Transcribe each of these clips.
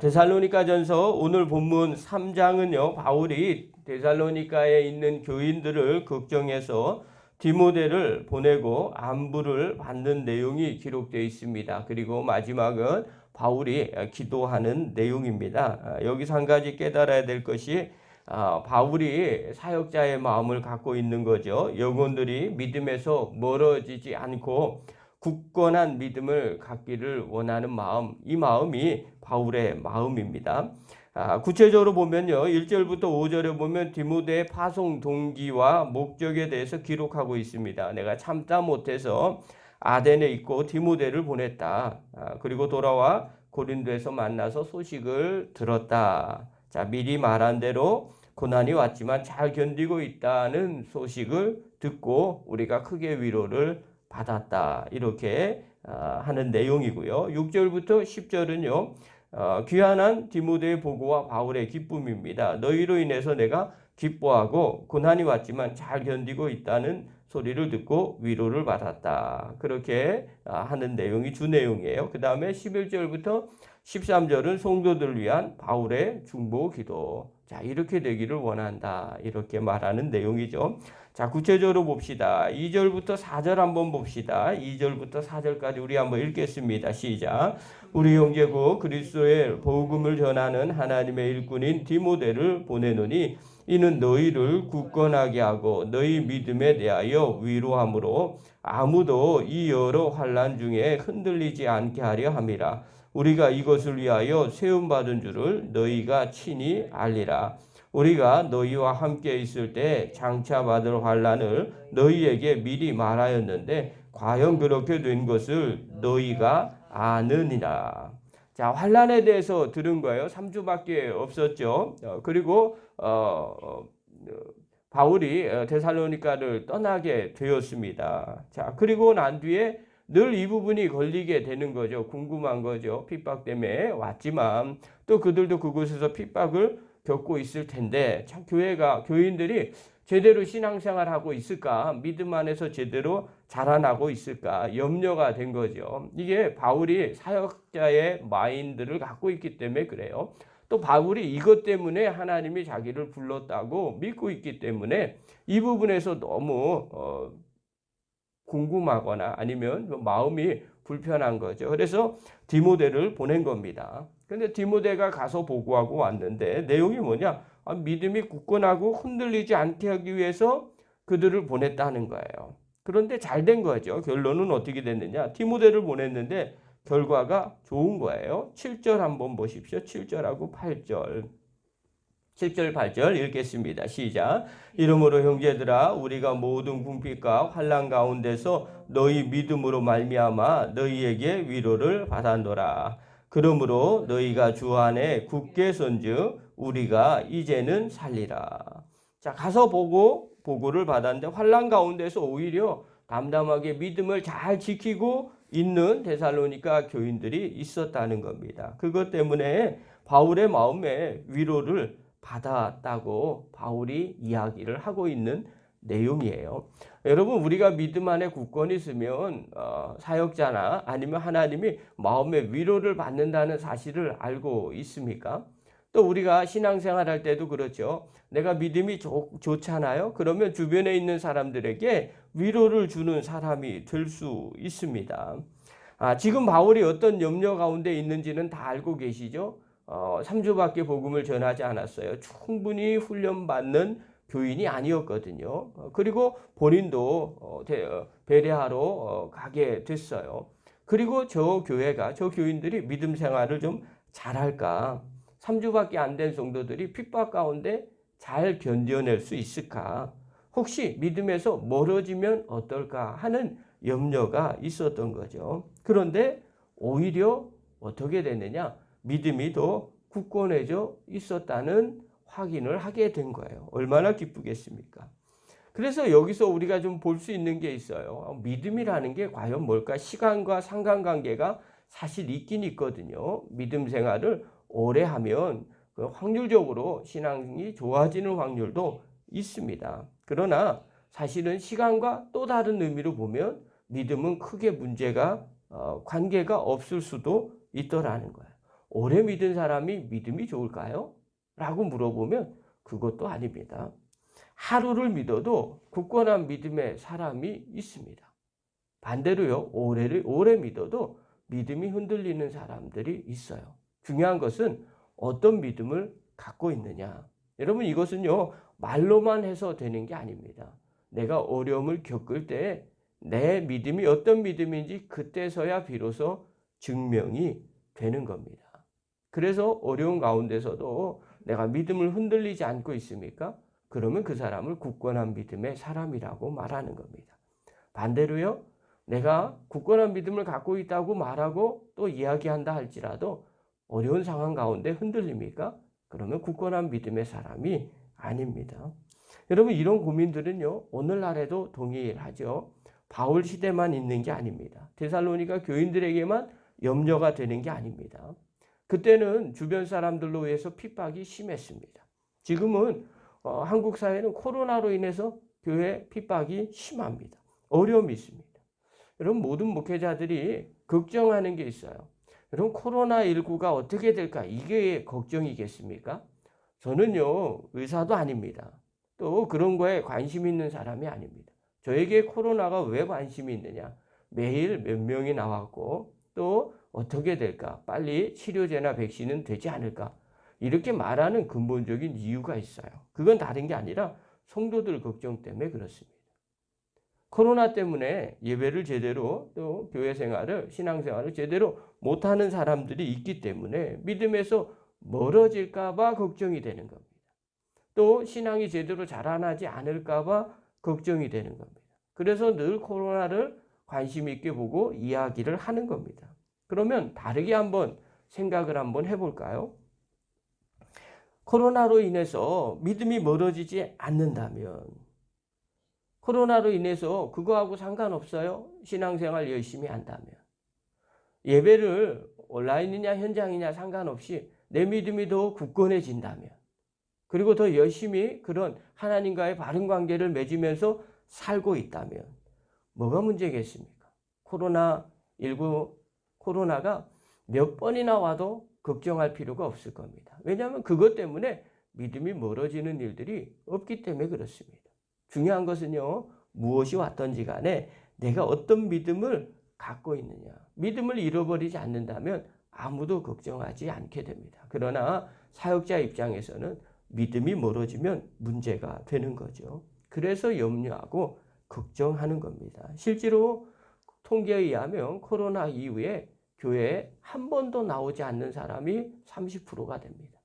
데살로니가전서 오늘 본문 3장은요. 바울이 데살로니가에 있는 교인들을 걱정해서 디모데를 보내고 안부를 받는 내용이 기록되어 있습니다. 그리고 마지막은 바울이 기도하는 내용입니다. 아, 여기서 한 가지 깨달아야 될 것이 아, 바울이 사역자의 마음을 갖고 있는 거죠. 영혼들이 믿음에서 멀어지지 않고 굳건한 믿음을 갖기를 원하는 마음, 이 마음이 바울의 마음입니다. 아, 구체적으로 보면요. 1절부터 5절에 보면 디모데의 파송 동기와 목적에 대해서 기록하고 있습니다. 내가 참다 못해서 아덴에 있고 디모데를 보냈다. 아, 그리고 돌아와 고린도에서 만나서 소식을 들었다. 자, 미리 말한 대로 고난이 왔지만 잘 견디고 있다는 소식을 듣고 우리가 크게 위로를 받았다. 이렇게 아, 하는 내용이고요. 6절부터 10절은요. 어, 귀한한 디모데의 보고와 바울의 기쁨입니다. 너희로 인해서 내가 기뻐하고 고난이 왔지만 잘 견디고 있다는 소리를 듣고 위로를 받았다. 그렇게 아, 하는 내용이 주 내용이에요. 그 다음에 11절부터 13절은 성도들을 위한 바울의 중보 기도. 자, 이렇게 되기를 원한다. 이렇게 말하는 내용이죠. 자, 구체적으로 봅시다. 2절부터 4절 한번 봅시다. 2절부터 4절까지 우리 한번 읽겠습니다. 시작. 우리 형제고 그리스도의 복음을 전하는 하나님의 일꾼인 디모데를 보내노니 이는 너희를 굳건하게 하고 너희 믿음에 대하여 위로함으로 아무도 이 여러 환란 중에 흔들리지 않게 하려 함이라. 우리가 이것을 위하여 세움 받은 줄을 너희가 친히 알리라. 우리가 너희와 함께 있을 때 장차 받을 환란을 너희에게 미리 말하였는데 과연 그렇게 된 것을 너희가 아느니라. 자, 환란에 대해서 들은 거예요. 3주밖에 없었죠. 어, 그리고 어, 어, 바울이 어, 데살로니가를 떠나게 되었습니다. 자, 그리고 난 뒤에 늘 이 부분이 걸리게 되는 거죠. 궁금한 거죠. 핍박 때문에 왔지만 또 그들도 그곳에서 핍박을 겪고 있을 텐데 참 교회가 교인들이 제대로 신앙생활 하고 있을까? 믿음 안에서 제대로 자라나고 있을까? 염려가 된 거죠. 이게 바울이 사역자의 마인드를 갖고 있기 때문에 그래요. 또 바울이 이것 때문에 하나님이 자기를 불렀다고 믿고 있기 때문에 이 부분에서 너무 어, 궁금하거나 아니면 마음이 불편한 거죠. 그래서 디모데를 보낸 겁니다. 근데 디모데가 가서 보고하고 왔는데 내용이 뭐냐? 아, 믿음이 굳건하고 흔들리지 않게 하기 위해서 그들을 보냈다는 거예요. 그런데 잘 된 거죠. 결론은 어떻게 됐느냐? 디모데를 보냈는데 결과가 좋은 거예요. 7절 한번 보십시오. 7절하고 8절. 7절 8절 읽겠습니다. 시작. 이러므로 형제들아 우리가 모든 궁핍과 환난 가운데서 너희 믿음으로 말미암아 너희에게 위로를 받았노라. 그러므로 너희가 주 안에 굳게 선즉 우리가 이제는 살리라. 자 가서 보고 보고를 받았는데 환란 가운데서 오히려 담담하게 믿음을 잘 지키고 있는 데살로니가 교인들이 있었다는 겁니다. 그것 때문에 바울의 마음에 위로를 받았다고 바울이 이야기를 하고 있는 내용이에요. 여러분 우리가 믿음 안에 굳건히 있으면 어, 사역자나 아니면 하나님이 마음의 위로를 받는다는 사실을 알고 있습니까? 또 우리가 신앙생활 할 때도 그렇죠. 내가 믿음이 좋, 좋잖아요. 그러면 주변에 있는 사람들에게 위로를 주는 사람이 될 수 있습니다. 아, 지금 바울이 어떤 염려 가운데 있는지는 다 알고 계시죠? 어, 3주밖에 복음을 전하지 않았어요. 충분히 훈련받는 교인이 아니었거든요. 어, 그리고 본인도 어, 배례하러 어, 가게 됐어요. 그리고 저 교회가, 저 교인들이 믿음 생활을 좀 잘할까? 3주밖에 안 된 성도들이 핍박 가운데 잘 견뎌낼 수 있을까? 혹시 믿음에서 멀어지면 어떨까 하는 염려가 있었던 거죠. 그런데 오히려 어떻게 됐느냐? 믿음이 더 굳건해져 있었다는 확인을 하게 된 거예요. 얼마나 기쁘겠습니까? 그래서 여기서 우리가 좀 볼 수 있는 게 있어요. 믿음이라는 게 과연 뭘까? 시간과 상관관계가 사실 있긴 있거든요. 믿음 생활을 오래 하면 그 확률적으로 신앙이 좋아지는 확률도 있습니다. 그러나 사실은 시간과 또 다른 의미로 보면 믿음은 크게 문제가 어, 관계가 없을 수도 있더라는 거예요. 오래 믿은 사람이 믿음이 좋을까요? 라고 물어보면 그것도 아닙니다. 하루를 믿어도 굳건한 믿음의 사람이 있습니다. 반대로요, 오래를, 오래 믿어도 믿음이 흔들리는 사람들이 있어요. 중요한 것은 어떤 믿음을 갖고 있느냐. 여러분, 이것은요, 말로만 해서 되는 게 아닙니다. 내가 어려움을 겪을 때 내 믿음이 어떤 믿음인지 그때서야 비로소 증명이 되는 겁니다. 그래서 어려운 가운데서도 내가 믿음을 흔들리지 않고 있습니까? 그러면 그 사람을 굳건한 믿음의 사람이라고 말하는 겁니다. 반대로요, 내가 굳건한 믿음을 갖고 있다고 말하고 또 이야기한다 할지라도 어려운 상황 가운데 흔들립니까? 그러면 굳건한 믿음의 사람이 아닙니다. 여러분, 이런 고민들은요, 오늘날에도 동일하죠. 바울 시대만 있는 게 아닙니다. 데살로니가 교인들에게만 염려가 되는 게 아닙니다. 그때는 주변 사람들로 의해서 핍박이 심했습니다. 지금은 어, 한국 사회는 코로나로 인해서 교회 핍박이 심합니다. 어려움이 있습니다. 여러분 모든 목회자들이 걱정하는 게 있어요. 여러분 코로나19가 어떻게 될까? 이게 걱정이겠습니까? 저는요 의사도 아닙니다. 또 그런 거에 관심 있는 사람이 아닙니다. 저에게 코로나가 왜 관심이 있느냐? 매일 몇 명이 나왔고 또 어떻게 될까? 빨리 치료제나 백신은 되지 않을까? 이렇게 말하는 근본적인 이유가 있어요. 그건 다른 게 아니라 성도들 걱정 때문에 그렇습니다. 코로나 때문에 예배를 제대로 또 교회 생활을 신앙생활을 제대로 못하는 사람들이 있기 때문에 믿음에서 멀어질까봐 걱정이 되는 겁니다. 또 신앙이 제대로 자라나지 않을까봐 걱정이 되는 겁니다. 그래서 늘 코로나를 관심 있게 보고 이야기를 하는 겁니다. 그러면 다르게 한번 생각을 한번 해볼까요? 코로나로 인해서 믿음이 멀어지지 않는다면, 코로나로 인해서 그거하고 상관없어요? 신앙생활 열심히 한다면. 예배를 온라인이냐 현장이냐 상관없이 내 믿음이 더 굳건해진다면, 그리고 더 열심히 그런 하나님과의 바른 관계를 맺으면서 살고 있다면 뭐가 문제겠습니까? 코로나19 코로나가 몇 번이나 와도 걱정할 필요가 없을 겁니다. 왜냐하면 그것 때문에 믿음이 멀어지는 일들이 없기 때문에 그렇습니다. 중요한 것은요, 무엇이 왔던지 간에 내가 어떤 믿음을 갖고 있느냐. 믿음을 잃어버리지 않는다면 아무도 걱정하지 않게 됩니다. 그러나 사역자 입장에서는 믿음이 멀어지면 문제가 되는 거죠. 그래서 염려하고 걱정하는 겁니다. 실제로 통계에 의하면 코로나 이후에 교회에 한 번도 나오지 않는 사람이 30%가 됩니다.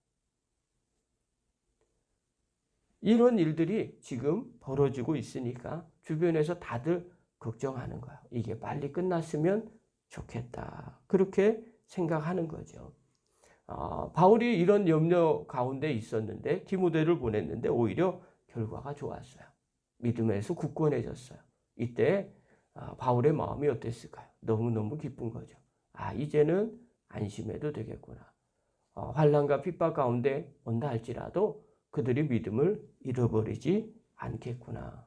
이런 일들이 지금 벌어지고 있으니까 주변에서 다들 걱정하는 거예요. 이게 빨리 끝났으면 좋겠다. 그렇게 생각하는 거죠. 어, 바울이 이런 염려 가운데 있었는데 디모데를 보냈는데 오히려 결과가 좋았어요. 믿음에서 굳건해졌어요. 이때 어, 바울의 마음이 어땠을까요? 너무너무 기쁜 거죠. 아, 이제는 안심해도 되겠구나. 어, 환란과 핍박 가운데 온다 할지라도 그들이 믿음을 잃어버리지 않겠구나.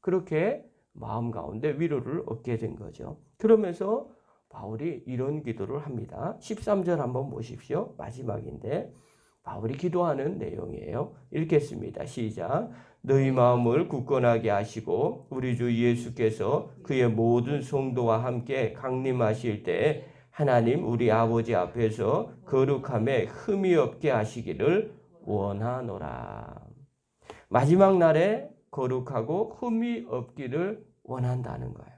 그렇게 마음 가운데 위로를 얻게 된 거죠. 그러면서 바울이 이런 기도를 합니다. 13절 한번 보십시오. 마지막인데 바울이 기도하는 내용이에요. 읽겠습니다. 시작. 너희 마음을 굳건하게 하시고 우리 주 예수께서 그의 모든 성도와 함께 강림하실 때 하나님 우리 아버지 앞에서 거룩함에 흠이 없게 하시기를 원하노라. 마지막 날에 거룩하고 흠이 없기를 원한다는 거예요.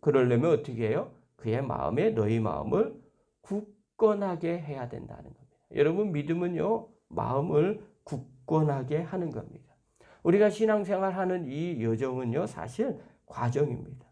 그러려면 어떻게 해요? 그의 마음에 너희 마음을 굳건하게 해야 된다는 겁니다. 여러분 믿음은요 마음을 굳건하게 하는 겁니다. 우리가 신앙생활 하는 이 여정은요 사실 과정입니다.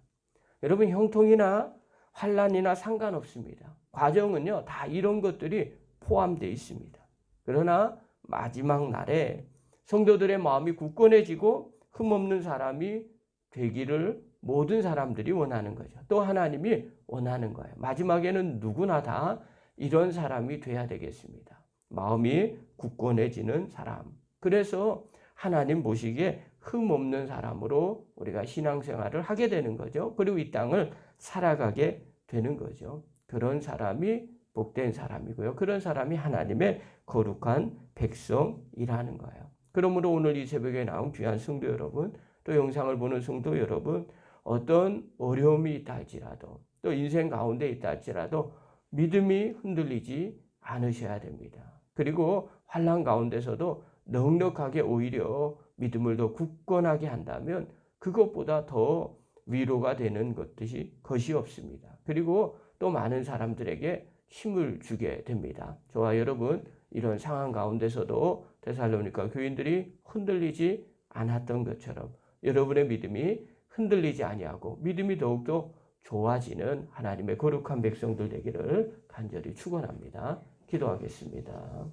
여러분 형통이나 환란이나 상관없습니다. 과정은요 다 이런 것들이 포함되어 있습니다. 그러나 마지막 날에 성도들의 마음이 굳건해지고 흠없는 사람이 되기를 모든 사람들이 원하는 거죠. 또 하나님이 원하는 거예요. 마지막에는 누구나 다 이런 사람이 돼야 되겠습니다. 마음이 굳건해지는 사람. 그래서 하나님 보시기에 흠 없는 사람으로 우리가 신앙생활을 하게 되는 거죠. 그리고 이 땅을 살아가게 되는 거죠. 그런 사람이 복된 사람이고요. 그런 사람이 하나님의 거룩한 백성이라는 거예요. 그러므로 오늘 이 새벽에 나온 귀한 성도 여러분, 또 영상을 보는 성도 여러분, 어떤 어려움이 있다 할지라도, 또 인생 가운데 있다 할지라도 믿음이 흔들리지 않으셔야 됩니다. 그리고 환란 가운데서도 넉넉하게 오히려 믿음을 더 굳건하게 한다면 그것보다 더 위로가 되는 것이 것이 없습니다. 그리고 또 많은 사람들에게 힘을 주게 됩니다. 저와 여러분 이런 상황 가운데서도 데살로니가 교인들이 흔들리지 않았던 것처럼 여러분의 믿음이 흔들리지 아니하고 믿음이 더욱더 좋아지는 하나님의 거룩한 백성들 되기를 간절히 축원합니다. 기도하겠습니다.